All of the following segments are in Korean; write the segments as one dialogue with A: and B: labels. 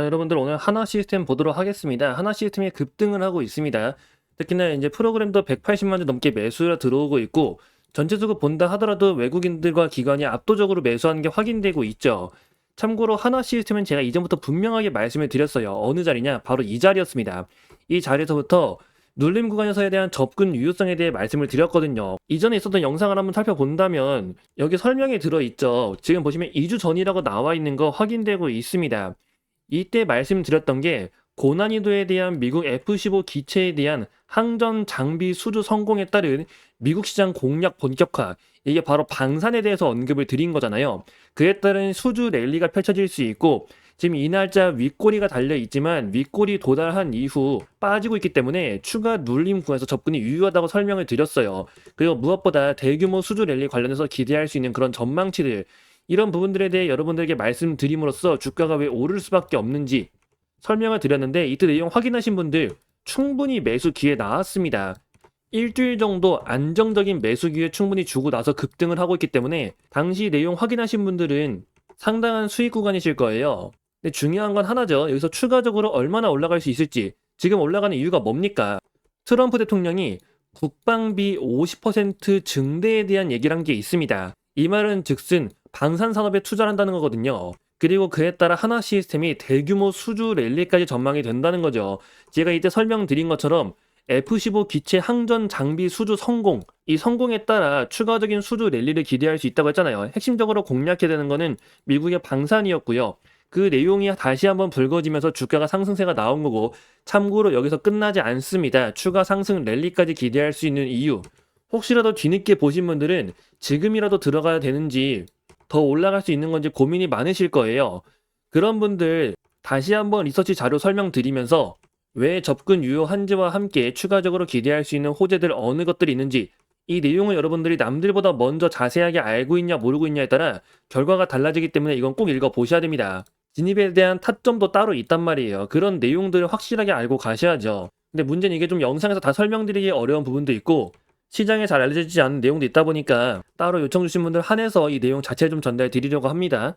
A: 자, 여러분들 오늘 하나 시스템 보도록 하겠습니다. 하나 시스템이 급등을 하고 있습니다. 특히나 이제 프로그램도 180만 주 넘게 매수가 들어오고 있고 전체적으로 본다 하더라도 외국인들과 기관이 압도적으로 매수하는 게 확인되고 있죠. 참고로 하나 시스템은 제가 이전부터 분명하게 말씀을 드렸어요. 어느 자리냐? 바로 이 자리였습니다. 이 자리에서부터 눌림 구간 에서에 대한 접근 유효성에 대해 말씀을 드렸거든요. 이전에 있었던 영상을 한번 살펴본다면 여기 설명이 들어있죠. 지금 보시면 2주 전이라고 나와 있는 거 확인되고 있습니다. 이때 말씀드렸던 게 고난이도에 대한 미국 F-15 기체에 대한 항전 장비 수주 성공에 따른 미국 시장 공략 본격화 이게 바로 방산에 대해서 언급을 드린 거잖아요. 그에 따른 수주 랠리가 펼쳐질 수 있고 지금 이 날짜 윗꼬리가 달려 있지만 윗꼬리 도달한 이후 빠지고 있기 때문에 추가 눌림 구간에서 접근이 유효하다고 설명을 드렸어요. 그리고 무엇보다 대규모 수주 랠리 관련해서 기대할 수 있는 그런 전망치들 이런 부분들에 대해 여러분들에게 말씀드림으로써 주가가 왜 오를 수밖에 없는지 설명을 드렸는데 이때 내용 확인하신 분들 충분히 매수 기회 나왔습니다. 일주일 정도 안정적인 매수 기회 충분히 주고 나서 급등을 하고 있기 때문에 당시 내용 확인하신 분들은 상당한 수익 구간이실 거예요. 근데 중요한 건 하나죠. 여기서 추가적으로 얼마나 올라갈 수 있을지 지금 올라가는 이유가 뭡니까? 트럼프 대통령이 국방비 50% 증대에 대한 얘기를 한 게 있습니다. 이 말은 즉슨 방산 산업에 투자를 한다는 거거든요. 그리고 그에 따라 하나 시스템이 대규모 수주 랠리까지 전망이 된다는 거죠. 제가 이때 설명드린 것처럼 F-15 기체 항전 장비 수주 성공, 이 성공에 따라 추가적인 수주 랠리를 기대할 수 있다고 했잖아요. 핵심적으로 공략해야 되는 거는 미국의 방산이었고요. 그 내용이 다시 한번 불거지면서 주가가 상승세가 나온 거고 참고로 여기서 끝나지 않습니다. 추가 상승 랠리까지 기대할 수 있는 이유. 혹시라도 뒤늦게 보신 분들은 지금이라도 들어가야 되는지 더 올라갈 수 있는 건지 고민이 많으실 거예요. 그런 분들 다시 한번 리서치 자료 설명드리면서 왜 접근 유효한지와 함께 추가적으로 기대할 수 있는 호재들 어느 것들이 있는지 이 내용을 여러분들이 남들보다 먼저 자세하게 알고 있냐 모르고 있냐에 따라 결과가 달라지기 때문에 이건 꼭 읽어 보셔야 됩니다. 진입에 대한 타점도 따로 있단 말이에요. 그런 내용들을 확실하게 알고 가셔야죠. 근데 문제는 이게 좀 영상에서 다 설명드리기 어려운 부분도 있고 시장에 잘 알려지지 않은 내용도 있다 보니까 따로 요청 주신 분들 한해서 이 내용 자체를 좀 전달해 드리려고 합니다.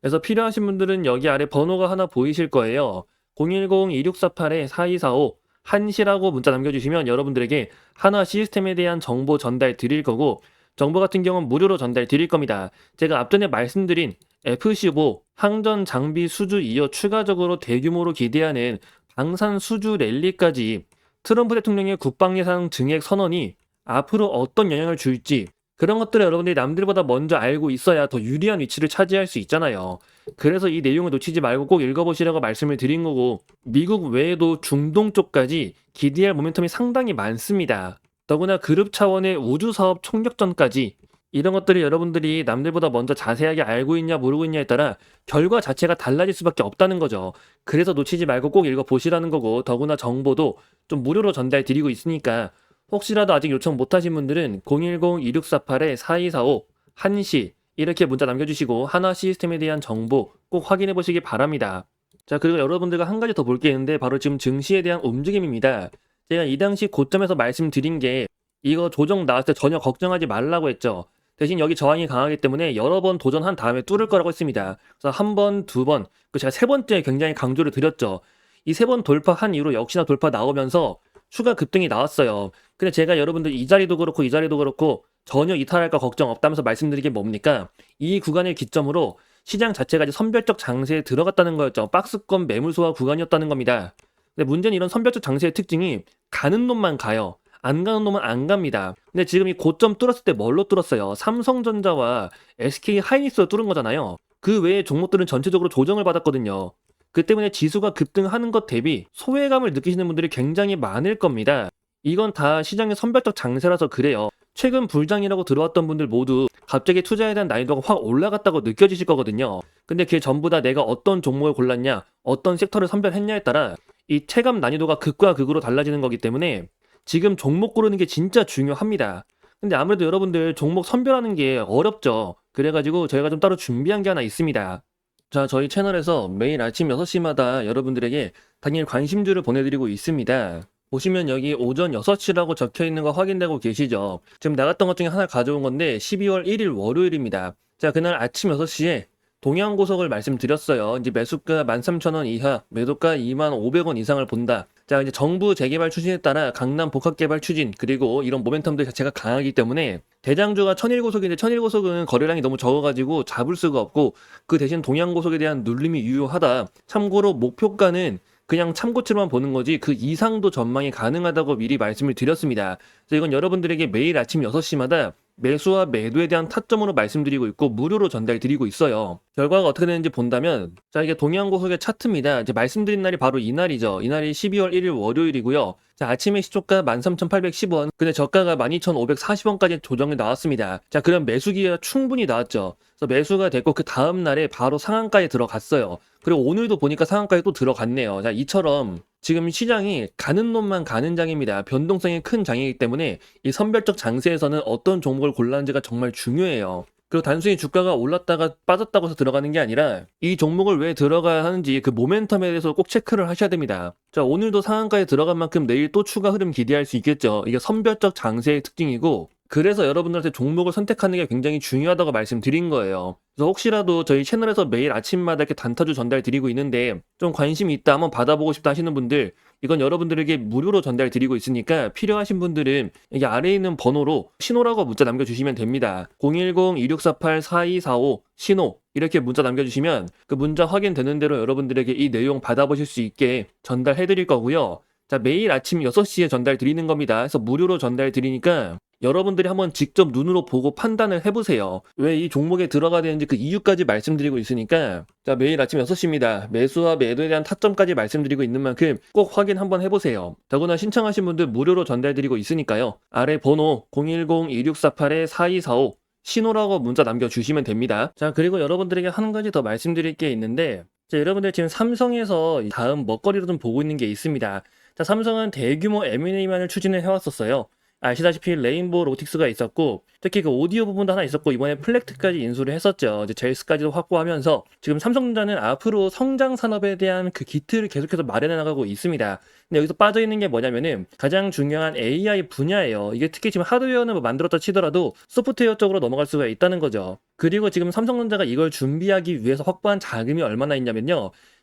A: 그래서 필요하신 분들은 여기 아래 번호가 하나 보이실 거예요. 010-2648-4245 한시라고 문자 남겨주시면 여러분들에게 하나 시스템에 대한 정보 전달 드릴 거고 정보 같은 경우는 무료로 전달 드릴 겁니다. 제가 앞전에 말씀드린 F-15 항전 장비 수주 이어 추가적으로 대규모로 기대하는 방산 수주 랠리까지 트럼프 대통령의 국방 예산 증액 선언이 앞으로 어떤 영향을 줄지 그런 것들을 여러분들이 남들보다 먼저 알고 있어야 더 유리한 위치를 차지할 수 있잖아요. 그래서 이 내용을 놓치지 말고 꼭 읽어보시라고 말씀을 드린 거고 미국 외에도 중동 쪽까지 기대할 모멘텀이 상당히 많습니다. 더구나 그룹 차원의 우주 사업 총력전까지 이런 것들이 여러분들이 남들보다 먼저 자세하게 알고 있냐 모르고 있냐에 따라 결과 자체가 달라질 수밖에 없다는 거죠. 그래서 놓치지 말고 꼭 읽어보시라는 거고 더구나 정보도 좀 무료로 전달 드리고 있으니까 혹시라도 아직 요청 못하신 분들은 010-2648-4245 한시 이렇게 문자 남겨주시고 하나 시스템에 대한 정보 꼭 확인해 보시기 바랍니다. 자 그리고 여러분들과 한 가지 더 볼 게 있는데 바로 지금 증시에 대한 움직임입니다. 제가 이 당시 고점에서 말씀드린 게 이거 조정 나왔을 때 전혀 걱정하지 말라고 했죠. 대신 여기 저항이 강하기 때문에 여러 번 도전한 다음에 뚫을 거라고 했습니다. 그래서 한 번, 두 번, 그 제가 세 번째 굉장히 강조를 드렸죠. 이 세 번 돌파한 이후로 역시나 돌파 나오면서 추가 급등이 나왔어요. 근데 제가 여러분들 이 자리도 그렇고 이 자리도 그렇고 전혀 이탈할까 걱정 없다면서 말씀드린 게 뭡니까? 이 구간을 기점으로 시장 자체가 이제 선별적 장세에 들어갔다는 거였죠. 박스권 매물 소화 구간이었다는 겁니다. 근데 문제는 이런 선별적 장세의 특징이 가는 놈만 가요. 안 가는 놈은 안 갑니다. 근데 지금 이 고점 뚫었을 때 뭘로 뚫었어요? 삼성전자와 SK 하이닉스로 뚫은 거잖아요. 그 외에 종목들은 전체적으로 조정을 받았거든요. 그 때문에 지수가 급등하는 것 대비 소외감을 느끼시는 분들이 굉장히 많을 겁니다. 이건 다 시장의 선별적 장세라서 그래요. 최근 불장이라고 들어왔던 분들 모두 갑자기 투자에 대한 난이도가 확 올라갔다고 느껴지실 거거든요. 근데 그게 전부 다 내가 어떤 종목을 골랐냐, 어떤 섹터를 선별했냐에 따라 이 체감 난이도가 극과 극으로 달라지는 거기 때문에 지금 종목 고르는 게 진짜 중요합니다. 근데 아무래도 여러분들 종목 선별하는 게 어렵죠. 그래가지고 저희가 좀 따로 준비한 게 하나 있습니다. 자, 저희 채널에서 매일 아침 6시마다 여러분들에게 당일 관심주를 보내드리고 있습니다. 보시면 여기 오전 6시라고 적혀 있는 거 확인되고 계시죠? 지금 나갔던 것 중에 하나 가져온 건데 12월 1일 월요일입니다. 자, 그날 아침 6시에 동양고속을 말씀드렸어요. 이제 매수가 13,000원 이하, 매도가 25,500원 이상을 본다. 자, 이제 정부 재개발 추진에 따라 강남 복합개발 추진, 그리고 이런 모멘텀들 자체가 강하기 때문에 대장주가 1001고속인데 1001고속은 거래량이 너무 적어가지고 잡을 수가 없고 그 대신 동양고속에 대한 눌림이 유효하다. 참고로 목표가는 그냥 참고치로만 보는 거지 그 이상도 전망이 가능하다고 미리 말씀을 드렸습니다. 그래서 이건 여러분들에게 매일 아침 6시마다 매수와 매도에 대한 타점으로 말씀드리고 있고 무료로 전달드리고 있어요. 결과가 어떻게 되는지 본다면 자 이게 동양고속의 차트입니다. 이제 말씀드린 날이 바로 이 날이죠. 이 날이 12월 1일 월요일이고요. 자 아침에 시초가 13,810원 근데 저가가 12,540원까지 조정이 나왔습니다. 자 그럼 매수기가 충분히 나왔죠. 그래서 매수가 됐고 그 다음 날에 바로 상한가에 들어갔어요. 그리고 오늘도 보니까 상한가에 또 들어갔네요. 자 이처럼 지금 시장이 가는 놈만 가는 장입니다. 변동성이 큰 장이기 때문에 이 선별적 장세에서는 어떤 종목을 골라는지가 정말 중요해요. 그리고 단순히 주가가 올랐다가 빠졌다고 해서 들어가는 게 아니라 이 종목을 왜 들어가야 하는지 그 모멘텀에 대해서 꼭 체크를 하셔야 됩니다. 자, 오늘도 상한가에 들어간 만큼 내일 또 추가 흐름 기대할 수 있겠죠. 이게 선별적 장세의 특징이고 그래서 여러분들한테 종목을 선택하는 게 굉장히 중요하다고 말씀드린 거예요. 그래서 혹시라도 저희 채널에서 매일 아침마다 이렇게 단타주 전달 드리고 있는데 좀 관심이 있다 한번 받아보고 싶다 하시는 분들 이건 여러분들에게 무료로 전달 드리고 있으니까 필요하신 분들은 여기 아래에 있는 번호로 신호라고 문자 남겨주시면 됩니다. 010-2648-4245 신호 이렇게 문자 남겨주시면 그 문자 확인되는 대로 여러분들에게 이 내용 받아보실 수 있게 전달해 드릴 거고요. 자, 매일 아침 6시에 전달 드리는 겁니다. 그래서 무료로 전달 드리니까 여러분들이 한번 직접 눈으로 보고 판단을 해보세요. 왜 이 종목에 들어가야 되는지 그 이유까지 말씀드리고 있으니까 자 매일 아침 6시입니다. 매수와 매도에 대한 타점까지 말씀드리고 있는 만큼 꼭 확인 한번 해보세요. 더구나 신청하신 분들 무료로 전달드리고 있으니까요. 아래 번호 010-2648-4245 신호라고 문자 남겨주시면 됩니다. 자 그리고 여러분들에게 한 가지 더 말씀드릴 게 있는데 자, 여러분들 지금 삼성에서 다음 먹거리로 좀 보고 있는 게 있습니다. 자, 삼성은 대규모 M&A만을 추진을 해왔었어요. 아시다시피 레인보우 로틱스가 있었고 특히 그 오디오 부분도 하나 있었고 이번에 플렉트까지 인수를 했었죠. 이제 젤스까지도 확보하면서 지금 삼성전자는 앞으로 성장 산업에 대한 그 기틀을 계속해서 마련해 나가고 있습니다. 근데 여기서 빠져 있는 게 뭐냐면은 가장 중요한 AI 분야예요. 이게 특히 지금 하드웨어는 뭐 만들었다 치더라도 소프트웨어 쪽으로 넘어갈 수가 있다는 거죠. 그리고 지금 삼성전자가 이걸 준비하기 위해서 확보한 자금이 얼마나 있냐면요.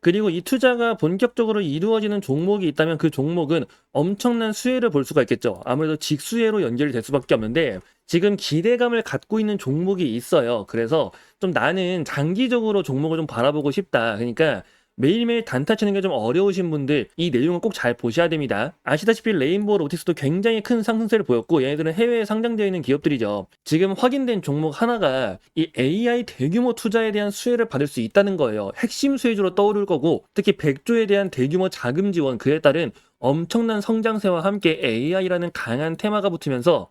A: 그리고 이 투자가 본격적으로 이루어지는 종목이 있다면 그 종목은 엄청난 수혜를 볼 수가 있겠죠. 아무래도 직수혜로 연결이 될 수밖에 없는데 지금 기대감을 갖고 있는 종목이 있어요. 그래서 좀 나는 장기적으로 종목을 좀 바라보고 싶다. 그러니까 매일매일 단타 치는 게 좀 어려우신 분들 이 내용을 꼭잘 보셔야 됩니다. 아시다시피 레인보우 로틱스도 굉장히 큰 상승세를 보였고 얘네들은 해외에 상장되어 있는 기업들이죠. 지금 확인된 종목 하나가 이 AI 대규모 투자에 대한 수혜를 받을 수 있다는 거예요. 핵심 수혜주로 떠오를 거고 특히 100조에 대한 대규모 자금 지원 그에 따른 엄청난 성장세와 함께 AI라는 강한 테마가 붙으면서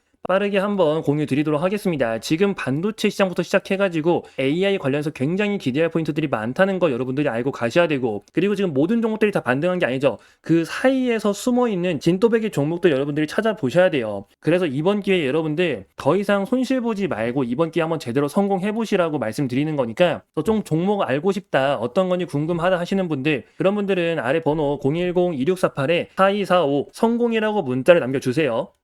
A: 빠르게 한번 공유 드리도록 하겠습니다. 지금 반도체 시장부터 시작해가지고 AI 관련해서 굉장히 기대할 포인트들이 많다는 거 여러분들이 알고 가셔야 되고 그리고 지금 모든 종목들이 다 반등한 게 아니죠. 그 사이에서 숨어 있는 진또배기 종목도 여러분들이 찾아보셔야 돼요. 그래서 이번 기회에 여러분들 더 이상 손실 보지 말고 이번 기회에 한번 제대로 성공해 보시라고 말씀드리는 거니까 좀 종목 알고 싶다 어떤 건지 궁금하다 하시는 분들 그런 분들은 아래 번호 010-2648-4245 성공이라고 문자를 남겨주세요.